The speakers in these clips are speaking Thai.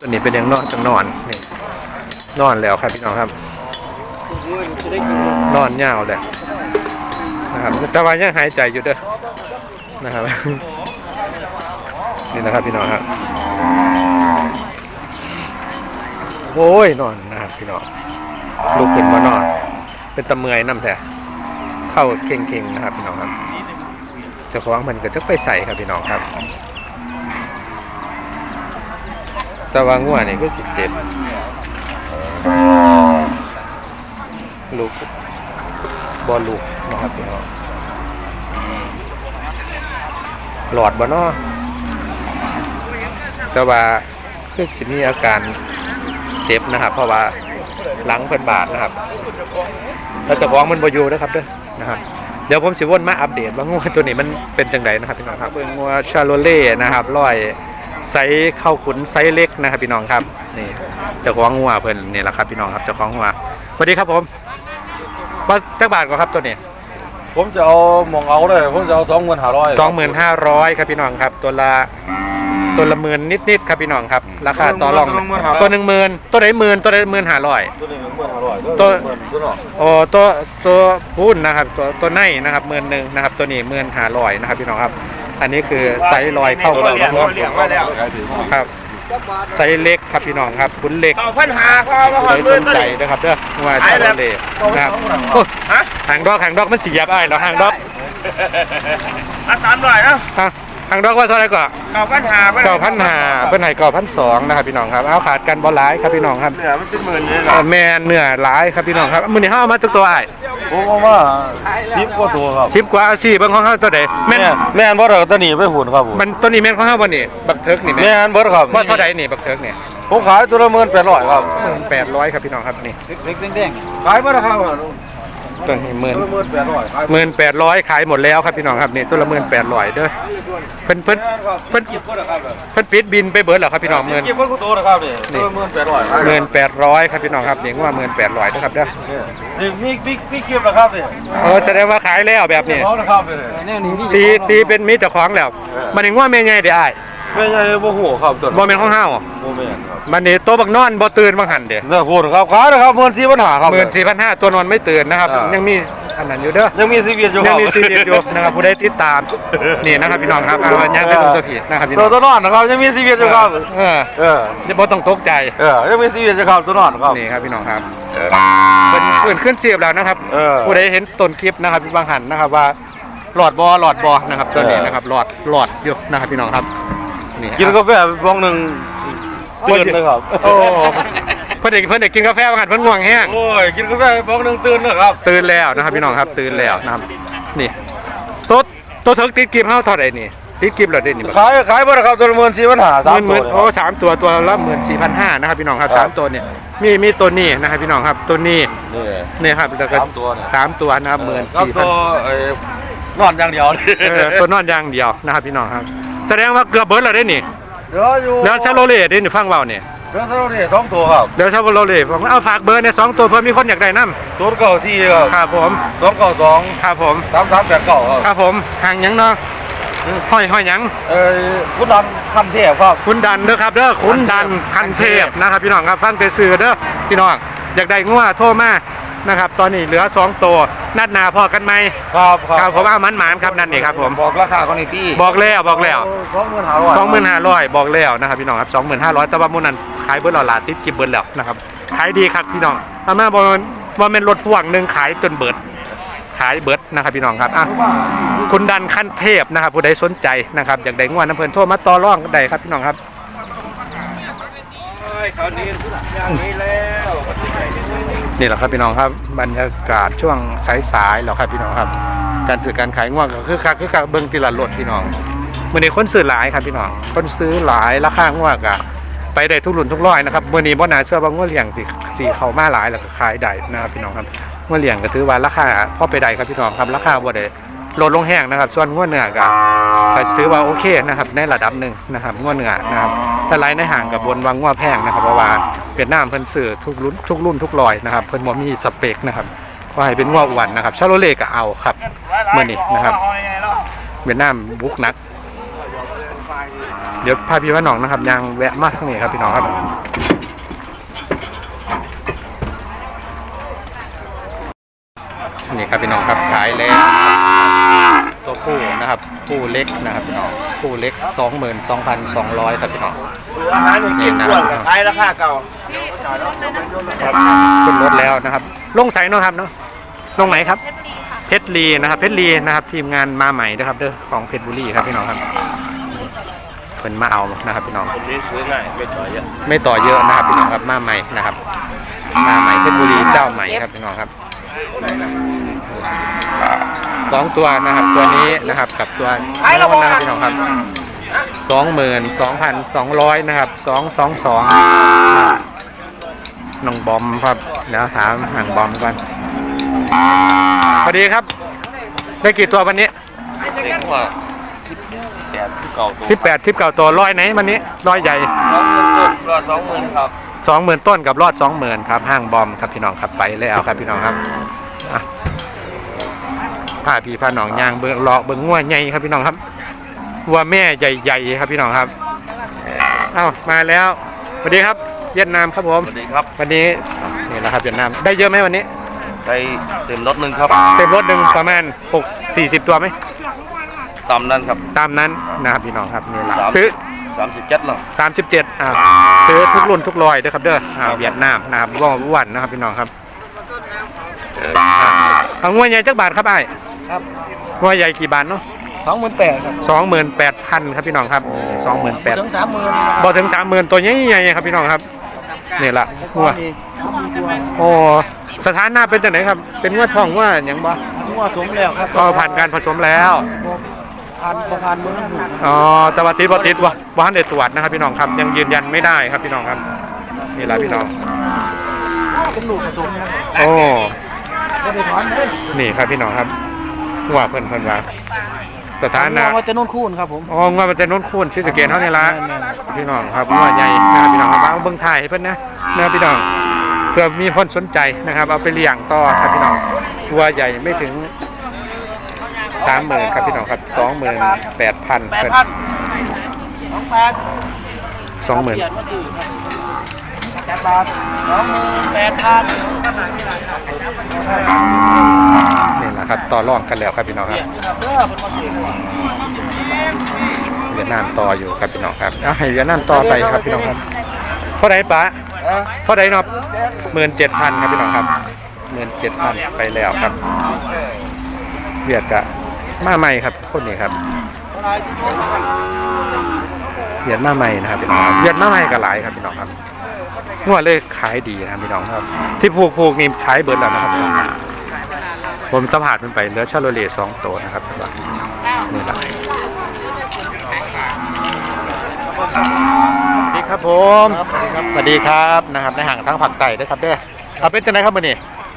ตัวนี้เป็นยังนอนจังนอนนี่นอนแล้วครับพี่น้องครับ นอนยาวเลยนะครับแต่ว่ายังหายใจอยู่เด้อนะครับนี่นะครับพี่น้องครับโอ้ยนอนนะครับพี่น้องลุกขึ้นมานอน เป็นตะเมยน้ำแต่เข้าเก่งๆนะครับพี่น้องครับเจ้าของมันก็จะไปใส่ครับพี่น้องครับ แต่ว่างัวนี่ก็สิเจ็บลูกบอลลูกนะครับพี่น้องหลอดบ่เนาะแต่ว่าคือสิมีอาการเจ็บนะครับ เพราะว่าหลังเพิ่นบาดนะครับแล้วเจะของมันบอยู่นะครับเด้อนะครับเดี๋ยวผมสิวนมาอัปเดตว่างัวตัวนี้มันเป็นจังไดนะครับพี่น้องครับเบิ่งงัวชาโลเล่นะครับร้อย ไซส์เข้าขุนไซส์เล็กนะครับพี่น้องครับนี่เจ้าของงัวเพิ่นนี่แหละครับพี่น้องครับเจ้าของงัวสวัสดีครับผมว่าจักบาทกว่าครับตัวนี้ผมจะเอาหมองเอาเลยผมจะเอาสองหมื่นห้าร้อยสองหมื่นห้าร้อยครับพี่น้องครับ ตัวละตัวละหมื่นนิดๆครับพี่น้องครับราคาต่อรองตัวหนึ่งหมื่นตัวไหนหมื่นตัวไหนหมื่นห้าร้อยตัวนี้หนึ่งหมื่นห้าร้อยตัวหมื่นตัวเนาะโอ้ตัวตัวพูนนะครับตัวตัวในนะครับหมื่นหนึ่งนะครับ ตัวนี้หมื่นห้าร้อยนะครับพี่น้องครับ อันนี้คือไซส์ลอยเข้าตัวกับเลี้ยงหัวเลี้ยงไว้แล้วขายถือครับไซส์เล็กครับพี่น้องครับคุณเล็กเอาพันหาเขาเอามาหอเลดยมืสอนตัวใจนี้นะครับเด้อว่าชาโลเล่นะครับโอ้ฮะหางดอกหางดอกมันสียับอ้ายแล้วหางดอกอะสามร้อยเนาะฮะหางดอกว่าเท่าไหร่ก่อนเก้าพันหาเก้าพันหาเป็นไหเก้าพันสองนะครับพี่น้องครับเอาขาดกันบอลไลายครับพี่น้องครับเหลือมันเป็นหมื่นเลยเอ่อแม่เนื้อหลายครับพี่น้องครับมือนี้ห้ามาตัวตัวไอ้าย ผมเอามาสิบกว่าตัวครับสิบกว่าเอาสี่เบิ่งของเฮาตัวใดแม่นแม่นแม่นบ่เด้อตัวนี้ไปหุ่นครับผมมันตัวนี้แม่นของเฮาบ่นี่บักเทิกนี่แม่แม่นบ่ครับว่าเท่าใดนี่บักเทิกนี่ผมขายตัวละหมื่นแปดร้อยครับแปดร้อยครับพี่น้องครับนี่ขายบ่ได้ครับ ตัวนี้หมื่นตัวละหมื่นแปดร้อยขายหมื่นแปดร้อยขายหมดแล้วครับพี่น้องครับนี่ตัวละหมื่นแปดร้อยเด้อเพิ่นเพิ่นเพิ่นเก็บบ่ได้ครับเพิ่นปิดบินไปเบิดแล้วครับพี่น้องหมื่นเก็บเพิ่นกูโตนะครับนี่ตัวละหมื่นแปดร้อยหมื่นแปดร้อยครับพี่น้องครับนี่ว่าหมื่นแปดร้อยนะครับเด้อนี่มีมีมีเก็บนะครับนี่เออแสดงว่าขายแล้วแบบนี้เขานะครับนี่ตีตีเป็นมิตรเจ้าของแล้วมันถึงว่าแม่ใหญ่ได้อ้าย แม่ใหญ่บ่ฮู้ครับตัวบ่แม่นของเฮาบ่แม่นครับมันนี่โตบักนอนบ่ตื่นบังหันเด้เนื้อพูดครับขายนะครับหมื่นสี่ปัญหาครับ หมื่นสี่พันห้าตัวนอนไม่ตื่นนะครับ อ่ายั ยังมีอันนั้นอยู่เด้อยังมีชีวิตอยู่คยัรังบมีซีรีส์อยู่นะครับผู้ใดติดตามนี่นะครับพี่น้องครับเอายังไม่ต้องตัวผิดนะครับพี่ตัน้วองตัวนอนนะครับยังมีชีวิตอยู่ครับเออเออจะบ่ต้องตกใจเออยังมีชีวิตอยู่ครับตัวนอนครับ นี่ครับพี่น้องครับเพิ่นเพิ่นขึ้นเสียบแล้วนะครับเออ ผู้ใดเห็นต้นคลิปนะครับบางหันนะครับว่าหลอดบอหลอดบอนะครับตัวนี้เออนะครับหลอดหลอดอยู่นะครับพี่น้องครับ นี่กินกาแฟบ้องหนึ่งตื่นเลยครับ โอ้เพิ่นเด็กเพิ่นเด็กกินกาแฟบางหันเพิ่นง่วงแห้งโอ้ยกินกาแฟบ้องหนึ่งตื่นเลยครับ ตื่นแล้วนะครับพี่น้องครับตื่นแล้วนะครับนี่โต๊ะโต๊ะเถิกติดกิฟเฮาเท่าไหร่นี่ติดกิฟแล้วเด้นี่ขายขายบ่ได้ครับตัวละหมื่นสี่ปัญหาหสามมื่นหตัมื่วนโอ้สามตัวตัวละหมื่นสี่พันห้านะครับพี่น้องครับครับสามตัวเนี่ยมีมีตัวนี้นะครับพี่น้องครับตัวนี้นี่นี่ครับแล้วก็สามตัวเนี่ยสามตัวนะครับหมื่นครับสี่ตัพันวเอ่อนอนอย่างเดียวเออตัวนอนอย่างเดียวนะครับพี่น้องครับ แสดงว่าเกือบเบิร์ดแล้วได้นี่เดี๋ยวอยู่แล้วชาโรเล่ได้นี่ฟังเบาเนี่ยเดี๋ยวเราเนี่ยสองตัวครับเดี๋ยวชาโรเล่ผมเอาฝากเบอร์เนี่ยสองตัวเพื่อมีคนอยากได้น้ศูนย์เก้าสี่ครับำครับผมสองเก้าสองครับผมสามสามแปดเก้าครับครับผมห่างหยังเนาะห้อยห้อยหยังเอ้ยคุณนันคันเทพครับคุณดันเด้อครับเด้อคุณดันคันเทพนะครับพี่น้องครับฟังแต่สื่อเด้อพี่น้องอยากได้งัวโทรมา นะครับ ตอนนี้เหลือสองตัวนัดหนาพอกันไหมครับครับผมเอามันหมานครับนั่นนี่ครับผมบอกราคาคนนี้ที่บอกแล้วบอกแล้วสองหมื่นห้าร้อยสองหมื่นห้าร้อยบอกแล้วนะครับพี่น้องครับสองหมื่นห้าร้อยแต่ว่ามูนั้นขายเบิร์ดหลาติดกิบเบิร์ดแล้วนะครับขายดีครับพี่น้องอาม่าบอกว่าเป็นรถพ่วงหนึ่งขายจนเบิร์ดขายเบิร์ดนะครับพี่น้องครับอะคุณดันขั้นเทพนะครับผู้ใดสนใจนะครับอยากได้งวดน้ำเพลินโทรมาต่อรองได้ครับพี่น้องครับ เขานี้อย่างนี้แล้วนี่แหละครับพี่น้องครับบรรยากาศช่วงสายๆแล้วครับพี่น้องครับ การซื้อการขายง่วงก็คือคักคือคักเบิ้งตีละรถพี่น้องมื่อนี้คนซื้อหลายครับพี่น้องคนซื้อหลายราคาง่วงอะไปได้ทุกรุ่นทุกร้อยนะครับมื่อนี้บ่นาเชื่อว่าง่วงเลี้ยงสิสิเข้ามาหลายแล้วก็ขายได้นะครับพี่น้องครับง่วงเลี้ยงก็ถือว่าราคาพอไปได้ครับพี่น้องครับราคาบ่ได้ ลดลงแห้งนะครับ ส่วนง่วงเนื้อก็ก็ถือว่าโอเคนะครับ ในระดับหนึ่งนะครับง่วงเนื้อนะครับแต่ไรในห่างกับบนวางง่วแพงนะครับเพราะว่าเวียดนามเพิ่นซื้อทุกรุ่นทุกรุ่นทุกรอยนะครับ เพิ่นบ่มีสเปคนะครับว่าให้เป็นง่วอ้วนนะครับชาโลเล่ก็เอาครับเมื้อนี้นะครับ เวียดนามบุกนัก เดี๋ยวพาพี่ว่าน้องนะครับยังแวะมาทางนี้ครับพี่น้องครับนี่ครับพี่น้องครับขายแล้ว ตัวผู้นะครับผู้เล็กนะครับพี่น้องผู้เล็ก 22,200ครับพี่น้องอาหารหนูกินอ้วนกับขายราคาเก่าครับขึ้นรถแล้วนะครับ ลงใสเนาะครับเนาะลงไหนครับ เพชรลีนะครับ เพชรลีนะครับ ทีมงานมาใหม่นะครับเด้อของเพชรบุรีครับพี่น้องครับเพิ่นมาเอานะครับพี่น้องผมนี่ซื้อง่ายไม่ต่อเยอะไม่ต่อเยอะนะครับพี่น้องครับมาใหม่นะครับ มาใหม่เพชรบุรีเจ้าใหม่ครับพี่น้องครับ สองตัวนะครับตัวนี้นะครับกับตัวโน้นนะครับพี่น้องครับสองหมื่นสองพันสองร้อยนะครับสองสองสองน้องบอมครับเดี๋ยวถามห่างบอมก่อนสวัสดีครับ ได้กี่ตัววันนี้เด็กว่าแปดที่เก่าตัวสิบแปดสิบเก้าตัวร้อยไหนวันนี้ร้อยใหญ่สองหมื่นต้นรอสองหมื่นครับสองหมื่นต้นกับรอดสองหมื่นครับห้างบอมครับพี่น้องครับไปแล้วครับพี่น้องครับ อะพาพี่พาน้องย่างเบิ้งเลาะเบิ้งง่วใหญ่ครับพี่น้องครับวัวแม่ใหญ่ๆครับพี่น้องครับเอ้ามาแล้วสวัสดีครับเวียดนามครับผมสวัสดีครับวันนี้นี่แหละครับเวียดนามได้เยอะไหมวันนี้ไปเต็มรถหนึ่งครับ เต็มรถหนึ่งประมาณหกสี่สิบตัวไหมตามนั้นครับตามนั้นนะครับพี่น้องครับนี่แหละสามซื้อสามสิบเจ็ดหรอสามสิบเจ็ดอ่าซื้อทุกรุ่นทุกรอยเด้อครับเด้ออ่าเวียดนามนะครับว่องวันนะครับพี่น้องครับอ่าเอางวใหญ่จักบาทครับไอ้ ครับงวใหญ่กี่บาทเนาะสองหมื่นแปดครับสองหมื่นแปดพันครับพี่น้องครับสองหมื่นแปดถึงสามหมื่นบอถึงสามหมื่นตัวใหญ่ๆครับพี่น้องครับนี่ละงัวโอ้สถานะเป็นจังไหนครับ เป็นงวดทองว่าอย่างบ่งัวสมแล้วครับก็ผ่านการผสมแล้วพันประพันมือหนึ่งอ๋อแต่ว่าติดบ่ติดว่าว่าทันได้ตรวจนะครับพี่น้องครับ ยังยืนยันไม่ได้ครับพี่น้องครับนี่ละพี่น้องเป็นลูกผสมนะโอ้ไม่ได้ถอนเลยนี่ครับพี่น้องครับ ว่าเพิ่นเพิ่นว่าสถานะว่าจะนุ่นคูนครับผมอ๋องว่ามันจะโน้นคูนชื่อสเกตเท่านี้ละพี่น้องครับว่าใหญ่นะครับพี่น้องครับเอาเบิ่งถ่ายให้เพิ่นนะนะครับพี่น้องเพื่อมีคนสนใจนะครับเอาไปเลี้ยงต่อครับพี่น้องตัวใหญ่ไม่ถึงสามหมื่นครับพี่น้องครับสองหมื่นแปดพันแปดพันสองแปดสองหมื่น เปลี่ยนมาดูครับแปดบาทสองหมื่นแปดพันนี่แหละครับต่อรองกันแล้วครับพี่น้องครับเวียดนามต่ออยู่ครับพี่น้องครับเอาให้เวียดนามต่อไปครับพี่น้องครับเท่าไหร่ปะเท่าไหร่เนาะหมื่นเจ็ดพันครับพี่น้องครับหมื่นเจ็ดพันไปแล้วครับ เวียดกะมาใหม่ครับคนนี้ครับเวียดมาใหม่นะครับพี่น้องครับเวียดมาใหม่ก็หลายครับพี่น้องครับ งวดเลยขายดีนะครับพี่น้องครับ ที่ผูกผูกนี่ขายเบิร์ดแล้วนะครับพี่น้องครับ ผมสัมผัสมันไปเหลือชาโลเลสองตัวนะครับนี่แหละสวัสดีครับผมสวัสดีครับนะครับในห่างทั้งผักไต่ด้วยครับเด้อเอาเป็นจังไงครับมื่อนี้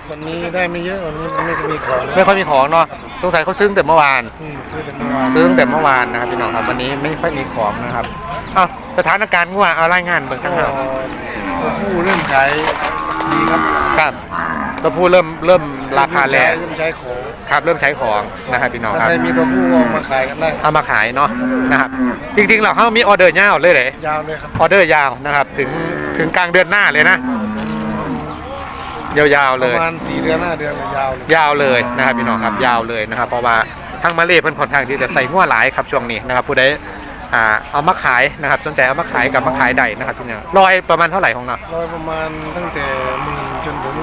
วันนี้ได้ไม่เยอะวันนี้มันไม่มีของไม่ค่อยมีของเนาะสงสัยเขาซื้อตั้งแต่เมื่อวานอืมซื้อแต่เมื่อวานซื้อตั้งแต่เมื่อวานนะครับพี่น้องครับวันนี้ไม่ค่อยมีของนะครับอ้าวสถานการณ์ง่วงเอารายงานเบื้องก็ข้างหน้า ตัวผู้เริ่มขายดีครับครับตัวผู้เริ่มเริ่มราคาแรงเริ่มใช้ของครับเริ่มใช้ของนะครับพี่น้องถ้าครับใครมีตัวผู้เอามาขายกันได้เอามาขายเนาะนะครับจริงๆเราเขามีออเดอร์ยาวเลยเลยยาวเลยครับออเดอร์ยาวนะครับ ถึงถึงกลางเดือนหน้าเลยนะยาวๆปเลยระมาณสี่เดือนห้าเดือนเลยยาวเลยยาวเลยนะครับพี่น้องครับยาวเลยนะครับ เพราะว่าทางมาเลเพิ่นค่อนข้างที่จะใส่หัวหลายครับช่วงนี้นะครับผู้ใด อ่าเอามาขายนะครับ สนใจเอามาขายกับมาขายใดนะครับพี่น้องรอยประมาณเท่าไหร่ของเราร้อยประมาณตั้งแต่หมื่นจนถึง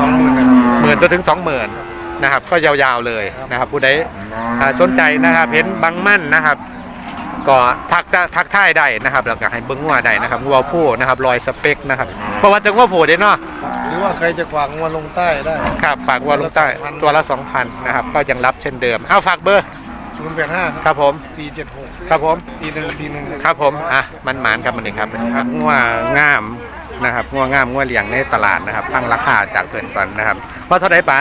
สองหมื่นนะครับ หมื่นจนถึงสองหมื่นนะครับ ก็ยาวๆเลยนะครับผู้ใดอ่าสนใจนะครับเห็นบางมั่นนะครับ ก็ทักทักท่ายได้นะครับแล้วก็ให้เบิ้งงัวได้นะครับงัวผู้นะครับรอยสเปคนะครับเพราะว่าถึงว่าผู้เด้เนาะ หรือว่าใครจะขวางมาลงใต้ได้ ครับฝากวัวลงใต้ตัวละ 2,000 นะครับ ก็ยังรับเช่นเดิม เอาฝากเบอร์ ศูนย์แปดห้าครับผมสี่เจ็ดหกครับผมสี่หนึ่งสี่หนึ่งครับผมอะมันหมานครับมันเองครับครับงัวงามนะครับงัวงามงัวเลี้ยงในตลาดนะครับฟังราคาจากเพื่อนก่อนนะครับว่าเท่าไหร่ปะ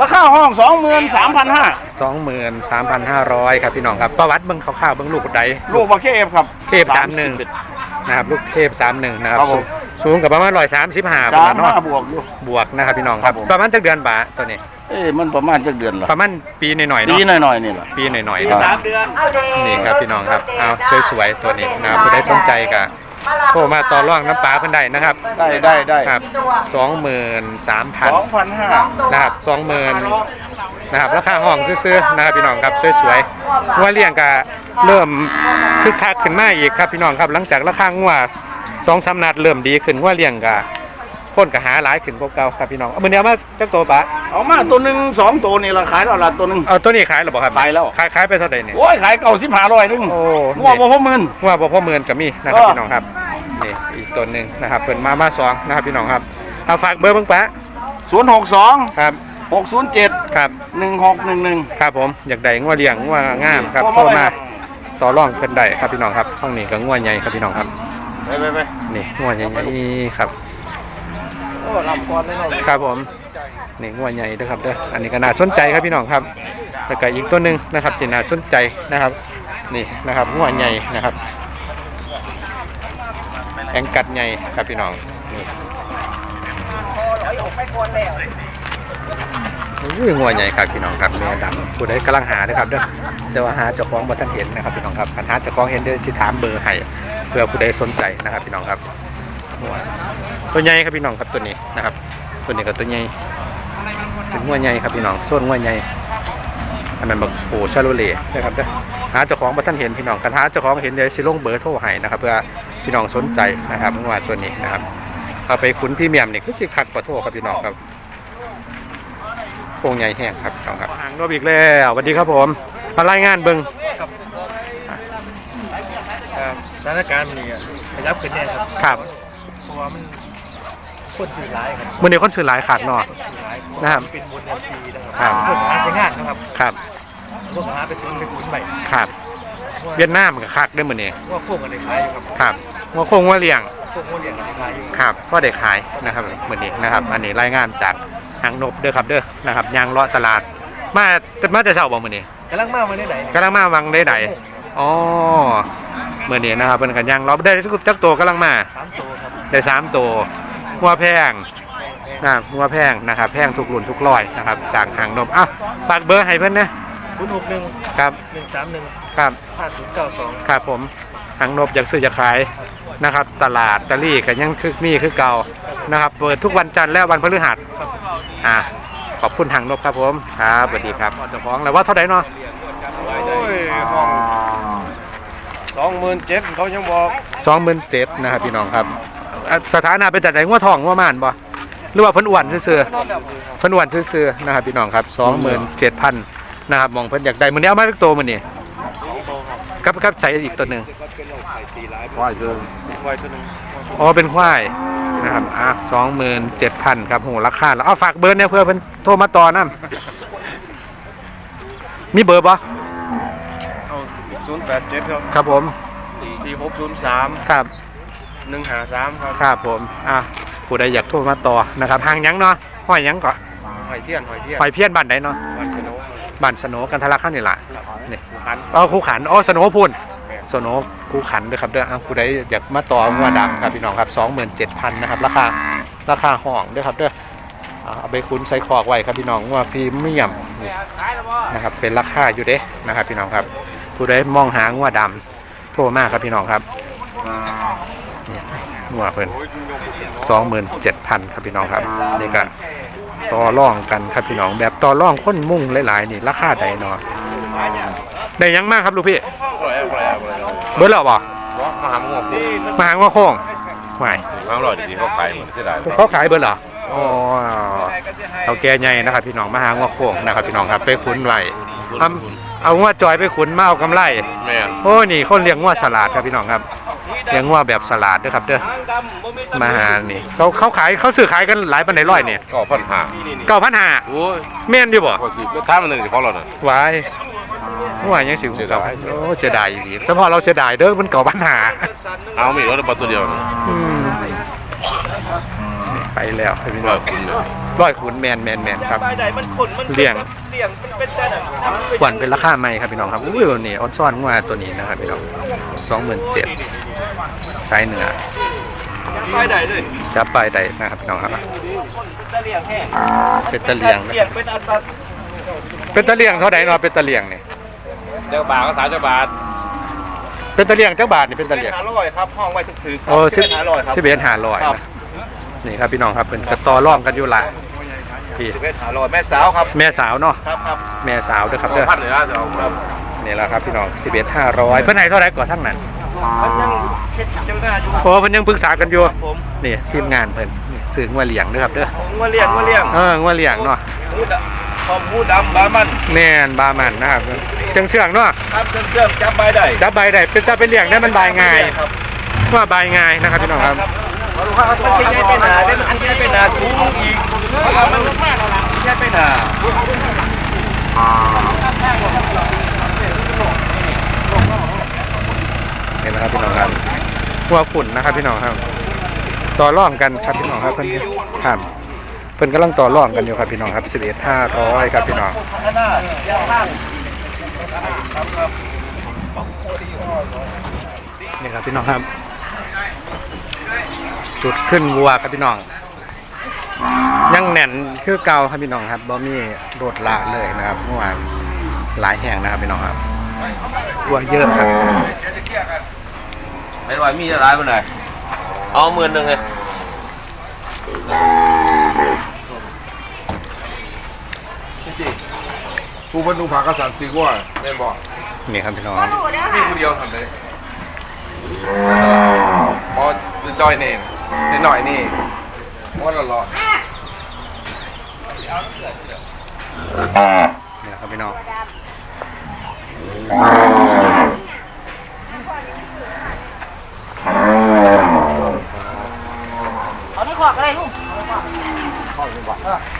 ราคาห้องสองหมื่นสามพันห้าสองหมื่นสามพันห้าร้อยครับพี่น้องครับประวัติเบิ้งคร่าวๆเบิ้งลูกใดลูกบาเคฟครับเคฟสามหนึ่งนะครับลูกเคฟสามหนึ่งนะครับครับผสูมงสูงกับประมาณร้อยสามสิบห้าสามเนาะห้าบวกอยู่บวกนะครับพี่น้องคครัรับบผมประมาณจักเดือนบาทตัวนี้ เอ้ยมันประมาณจักเดือนละประมาณปีหน่อยๆปีเนาะหน่อยๆนี่แหละ ปีหน่อยๆนะครับนี่ครับพี่น้องครับเอาสวยๆตัวนี้นะครับผู้ใดสนใจก็โทรมาต่อรองน้ำปลาเพิ่นได้นะครับได้ได้ได้ ครับสองหมื่นสามพันสองพันห้านะครับสองหมื่นนะครับราคาห้องซื้อๆนะครับพี่น้องครับสวยๆงัวเลี้ยงก็เริ่มคึกคักขึ้นมาอีกครับพี่น้องครับหลังจากราคางัวสองสามนัดเริ่มดีขึ้นงัวเลี้ยงก็ คนก็หาหลายขึ้นกว่าเก่าครับพี่น้องเอามือเดียวมาจักตัวปะเอามาตัวหนึ่งสองตัวนี่ราคายแล้วละตัวหนึ่ง เอาตัวนี้ขายหรือเปล่าครับขายแล้ว ขายขายไปเท่าไหร่เนี่ย โอ้ยขายเก่าสิบห้าร้อยนึงโอ้ งัวบ่พ่อหมื่นงัวบ่พ่อหมื่นก็มีนะครับก็ พี่น้องครับนี่อีกตัวหนึ่งนะครับเปิดมามาสองนะครับพี่น้องครับเอาฝากเบอร์เบิ่งปะศูนย์หกสองครับหกศูนย์เจ็ดครับหนึ่งหกหนึ่งหนึ่งครับผมอยากได้งัวเลี้ยงงัวงามครับโทรมาต่อรองเพิ่นได้ครับพี่น้องครับห้องนี้ก็ง่วนใหญ่ครับพี่น้องครับ ไปไปไป นี่ง่วนใหญ่ๆครับโอ้ ลำก่อนเลยเนาะครับผมนี่ง่วนใหญ่ด้อครับเด้ออันนี้ก็น่าสนใจครับพี่น้องครับแล้วก็อีกตัวหนึ่งนะครับที่น่าสนใจนะครับ นี่นะครับง่วนใหญ่นะครับแองกัดใหญ่ครับพี่น้องนี่อุ้ยงัวใหญ่ครับพี่น้องครับแม่ดำผู้ใดกำลังหาด้อครับเด้อเดี๋ยวหาเจ้าของบ่ทันเห็นนะครับพี่น้องครับปัญหาเจ้าของเห็นเดี๋ยวสิถามเบอร์ให้เพื่อผู้ใดสนใจนะครับพี่น้องครับ ตัวใหญ่ครับพี่น้องครับตัวนี้นะครับตัวนี้ก็ตัวใหญ่เป็นงัวใหญ่ครับพี่น้องโซนงัวใหญ่อันนั้นบักโอ้ชาโลเล่นะครับเด้อหาเจ้าของบ่ท่านเห็นพี่น้องกันหาเจ้าของเห็นเดี๋ยวสิลงเบอร์โทรให้นะครับเพื่อพี่น้องสนใจนะครับงัวตัวนี้นะครับเอาไปคุ้นพรี่เมียมนี่คือสิคักกว่าโทรครับพี่น้องครับโครงใหญ่แห้งครับพี่น้องครับหางนบอีกแล้วสวัสดีครับผมมารายงานเบิ่งสถานการณ์มันนี่อะขยับขึ้นแน่ครับครับเพ ราะว่ามันคนสื่อร้ายครับมื้อนี้คนซื้อหลายขาดเนาะสื่อร้ายนะครับ เป็นบนเอซีนะคครัรับ คนหาใช้งานนะครับครับพวกหาไปทุนไปขุนใหม่ครับเวียดนามก็คักได้อมื้อนี้ว่าพวกกันในขายอยู่ครับครับงัวโคงงัวเลี้ยงพวกโมเลียงกันในขายอยู่ครับก็ได้ขายนะครับเหมือนนี้นะครับ อันนี้รายงานจากหางนบเด้อครับเด้อนะครับยางเลาะตลาด มาแต่มาแต่เช้าบ่มื้อนี้กำลังมาวันนี้ไหนกำลังมาวังได้ไดอ๋อมื้อนี้นะครับเพิ่นก็ยางเลาะได้จักตัวกำลังมาสามตัวครับ ได้สามตัวงัวแพงนะครับงัวแพงนะครับ แพงทุกรุ่นทุกร้อยนะครับ จากหางนบอ้าวฝากเบอร์ให้เพิ่นนะศูนย์หกหนึ่งครับหนึ่งสามหนึ่งครับห้าศูนย์เก้าสองครับผมหางนบอยากซื้ออยากขายนะครับ ตลาดตะลี่ก็ยังคือมีคือเก่านะครับ เปิดทุกวันจันทร์และวันพฤหัสครับอ่าขอบคุณทางนกครับผมครับสวัสดีครับเจ้าของแล้วว่าเท่าไหร่เนาะโอ้ยห้องสองหมื่นเจ็ดเขายังบอกสองหมื่นเจ็ดนะครับพี่น้องครับอะ สถานะเป็นแต่ไหนงัวทองงัวม่านบ่หรือว่าเพิ่นอ้วนซื่อๆเพิ่นอ้วนซื่อๆนะครับพี่น้องครับสองหมื่นเจ็ดพันนะครับมองเพิ่นอยากได้มื้อนี้เอามาสักตัวมื้อนี้ครับครับใส่อีกตัวหนึ่งว่าเจอไว้ตัวหนึงอ๋อเป็นควายนะครับอะสองหมื่นเจ็ดพันครับโหราคาแล้วเอาฝากเบอร์เนี่ยเพื่อเพิ่นโทรมาต่อนํมีเบอร์บ่เอาศูนย์แปดเจ็ดครับ ครับผมสี่หกศูนย์สามครับ หนึ่งหาสามครับครับผมอะผู้ใดอยากโทรมาต่อนะครับห่างหยังเนาะห้อยหยังก่อนหอยเทียนหอยเทียนหอยเพี้ยนบ้านใดเนาะวันสนุกบ้านสโนกันทะลักข้างนี่ล่ะนี่พันอ๋อคูขันอ๋อสโนพูนสโนคูขันด้วยครับเด้ออะผู้ใดอยากมาต่องัวดำครับพี่น้องครับ27,000นะครับ ราคาราคาห้องด้วยครับเด้ออ่าเอาไปคุ้นใส่คอกไว้ครับพี่น้องงัวพรีเมียมนี่นะครับเป็นราคาอยู่เด้นะครับ พี่น้องครับผู้ใดมองหางัวดำโทรมาครับพี่น้องครับ นี่งัวเพิ่นสองหมื่นเจ็ดพันครับพี่น้องครับนี่ก็ต่อร่องกันครับพี่น้องแบบต่อร่องค้นมุ่งหลายๆนี่ราคาใดเนาะได้หยังมากครับลูกพี่เบิร์ดแล้วบ่มาหาหมวกมาหางว่าโค้งไม่มาอร่อยดีเขาขายเหมือนที่ไหนเขาขายเบิร์ดเหรออ๋อเอาแก่ใหญ่นะครับพี่น้องมาหางว่าโค้งนะครับพี่น้องครับไปขุนไว้ทำเอางวดจอยไปขุนมาเอากำไรแม่โอ้นี่คนเลี้ยงงวดสลัดครับพี่น้องครับเลี้ ยงงวดแบบสลัดด้วยครับเด้อมาหานี่เขาเขาขายเขาซื้อขายกันหลายปันในร้อยเนี่ยก็พันหาเก้าพันห้าโอ้ยเม่นอยู่บ่พอสิแล้วท้ามันหนึ่งเพราะเราเนี่ยวายว่ายังสิวกับโอ้เสียดายอีกเฉพาะเราเสียดายเด้อมันเก่าปัญหาเอาไม่ก็ได้ประตูเดียวนะอืม ไปแล้วพี่ร้น้ออยงคุณเลยร้อยขุนแมนแมนแมนครับเลี้ยงหวันเป็นราคาใหม่ครับพี่น้องครับอุ้ยนี่ออนซ่อนงว่าตัวนี้นะครับพี่น้องสองหมื่นเจ็ดใช้เนื้อไปไหนเลยจับไปได้นะครับพี่น้องครับตะเลียงแห้งเป็นตะเลียงนะเลียงเป็นอัตราเป็นตะเลียงเท่าไหร่เนาะเป็นตะเลียงนี่เจ้าบาทก็สามเจ้าบาทเป็นตะเลียงจักบาทนี่เป็นตะเลียงหาร้อยครับห้องไว้ถึกถือโอ้สิบหาร้อยครับสิบเอ็ดหาร้อยครับนะ นี่ครับพี่น้องครับเป็นกระต่อร่องกันอยู่หลายพี่สิบเอ็ดหาร้อยแม่สาวครับ แม่สาวเนาะครับครับแม่สาวเด้วยครับสอเด้งอพันเลยนะเจ้าครับนี่แหละครับพี่น้องสิบเอ็ดห้าร้อยเพื่อนไหนเท่าไหร่ก่อนทั้งนั้นมันยังเช็ดเจ้าหน้าอยู่โอ้เพิ่นยังปรึกษากันอยู่ผมนี่ทีมงานเพิ่นนี่ซื้องัวเลี้ยงเด้อครับเด้อมาเลี้ยงมาเลี้ยงเอองัวเลี้ยงเนาะหูดำพอหูดำบามันแน่นบามันนะครับเชิงเชืองเนาะครับเชื่อมเชื่อมจับใบได้จับใบได้เป็นถ้าเป็นเลี้ยงได้มันบายง่ายครับว่าบายง่ายนะครับพี่น้องครับ มันจะย้ายไปหนาได้มันย้ายไปหนาสูงอีกเพราะว่ามันย้ายไปหนาเห็นไหมครับพี่น้องครับหัวขุ่นนะครับพี่น้องครับ ต่อร่องกันครับพี่น้องครับเพิ่นครับเพิ่นกำลังต่อร่องกันอยู่ครับพี่น้องครับ11 500ครับพี่น้องนี่ครับพี่น้องครับ จุดขึ้นวัวครับพี่น้อง ยังแน่นคือเก่าครับพี่น้องครับบ่มีโดดละเลยนะครับเมื่อวานหลายแห่งนะครับพี่น้องครับวัวเยอะครับไม่ไหวมีจะร้ายมันไหนเอาหมื่นหนึ่งไงผู้บรรลุภากษัตริย์ซีว่าแม่บอกนี่ครับพี่น้องนี่คนเดียวทำเลยพอจอยเน่ นิดหน่อยนี่ม้วนหลอดนี่แหละครับพี่น้องเอาในขวากอะไรลูกขวาก